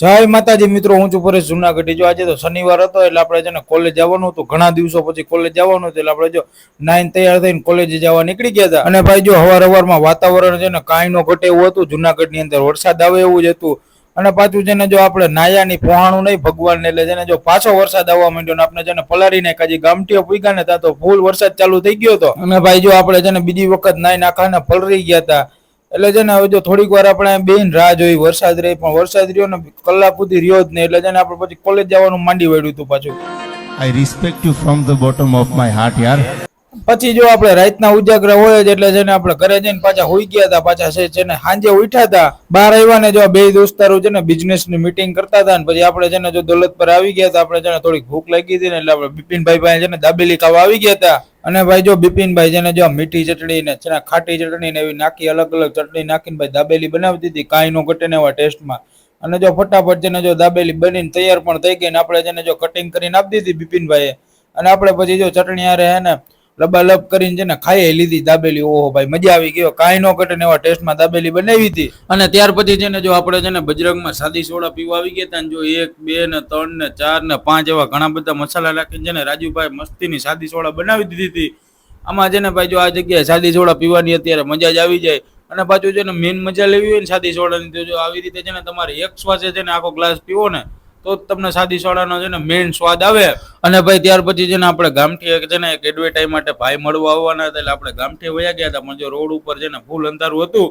જય માતાજી મિત્રો, હું છું પરેશ જુનાગઢ. જો આજે તો શનિવાર હતો એટલે આપણે છે ને કોલેજ જવાનું હતું. ઘણા દિવસો પછી કોલેજ જવાનું હતું એટલે આપણે જો નાઇન તૈયાર થઈને કોલેજ જવા નીકળી ગયા હતા. અને ભાઈ જો હવાર હવારમાં વાતાવરણ છે ને કાંઈ નો ઘટે એવું હતું. જુનાગઢની અંદર વરસાદ આવે એવું જ હતું. અને પાછું છે ને જો આપણે નાયાની પોહાણું નહીં ભગવાનને એટલે છે ને જો પાછો વરસાદ આવવા માંડ્યો ને આપણે છે ને પલારી નાખ્યા જે ગામઠીઓ પૂગ્યા ને ત્યાં તો ફૂલ વરસાદ ચાલુ થઈ ગયો હતો. અને ભાઈ જો આપણે છે ને બીજી વખત નાઈ નાખાને પલરી ગયા હતા. એટલે છે ને હવે જો થોડીક વાર આપણે બેન રાહ જોઈ વરસાદ રહી પણ વરસાદ રહ્યો ને કલાક સુધી રહ્યો જ નહીં એટલે છે ને આપણે પછી કોલેજ જવાનું માંડી વળ્યું હતું પાછું. I respect you from the bottom of my heart યાર પછી જો આપણે રાતના ઉજાગરા હોય જ એટલે છે ને આપણે ઘરે જઈને પાછા હોઈ ગયા હતા પાછા છે ને સાંજે ઉઠ્યા હતા. બહાર આવ્યા ને જો બે દોસ્તારો છે ને બિઝનેસની મીટિંગ કરતા હતા ને પછી આપણે છે ને જો દોલત પર આવી ગયા હતા આપણે છે ને થોડીક ભૂખ લાગી હતી ને એટલે આપણે બિપિનભાઈ પાસે છે ને દાબેલી ખાવા આવી ગયા હતા. અને ભાઈ જો બિપિનભાઈ જેને જો મીઠી ચટણી ને જેના ખાટી ચટણી ને એવી નાખી, અલગ અલગ ચટણી નાખીને ભાઈ દાબેલી બનાવી દીધી, કાંઈ નો ઘટે એવા ટેસ્ટમાં. અને જો ફટાફટ જેને જો દાબેલી બનીને તૈયાર પણ થઈ ગઈ ને આપણે જેને જો કટિંગ કરીને આપી દીધી બિપિનભાઈએ, અને આપણે પછી જો ચટણી હારે હે ને લબાલબ કરીને છે ને ખાઈ લીધી દાબેલી. ઓહો ભાઈ, મજા આવી ગયો કાંઈ નો ઘટે એવા ટેસ્ટમાં દાબેલી બનાવી હતી. અને ત્યાર પછી છે ને જો આપણે છે ને બજરંગમાં સાદી સોડા પીવા આવી ગયા હતા ને જો એક, બે ને ત્રણ ને ચાર ને પાંચ એવા ઘણા બધા મસાલા નાખીને છે ને રાજુભાઈ મસ્તીની સાદી સોડા બનાવી દીધી હતી. આમાં છે ને ભાઈ જો આ જગ્યાએ સાદી સોડા પીવાની અત્યારે મજા જ આવી જાય. અને પાછું છે ને મેન મજા લેવી હોય ને સાદી સોડાની તો જો આવી રીતે છે ને તમારે એક શ્વાસે છે ને આખો ગ્લાસ પીવો ને તો તમને સાદી સોડાનો છે ને મેઇન સ્વાદ આવે. અને ભાઈ ત્યાર પછી છે ને આપણે ગામઠી છે ને એક એડવર્ટાઈઝ માટે ભાઈ મળવા આવવાના હતા એટલે આપણે ગામઠી વયા ગયા હતા. પણ જો રોડ ઉપર છે ને ફૂલ અંધારું હતું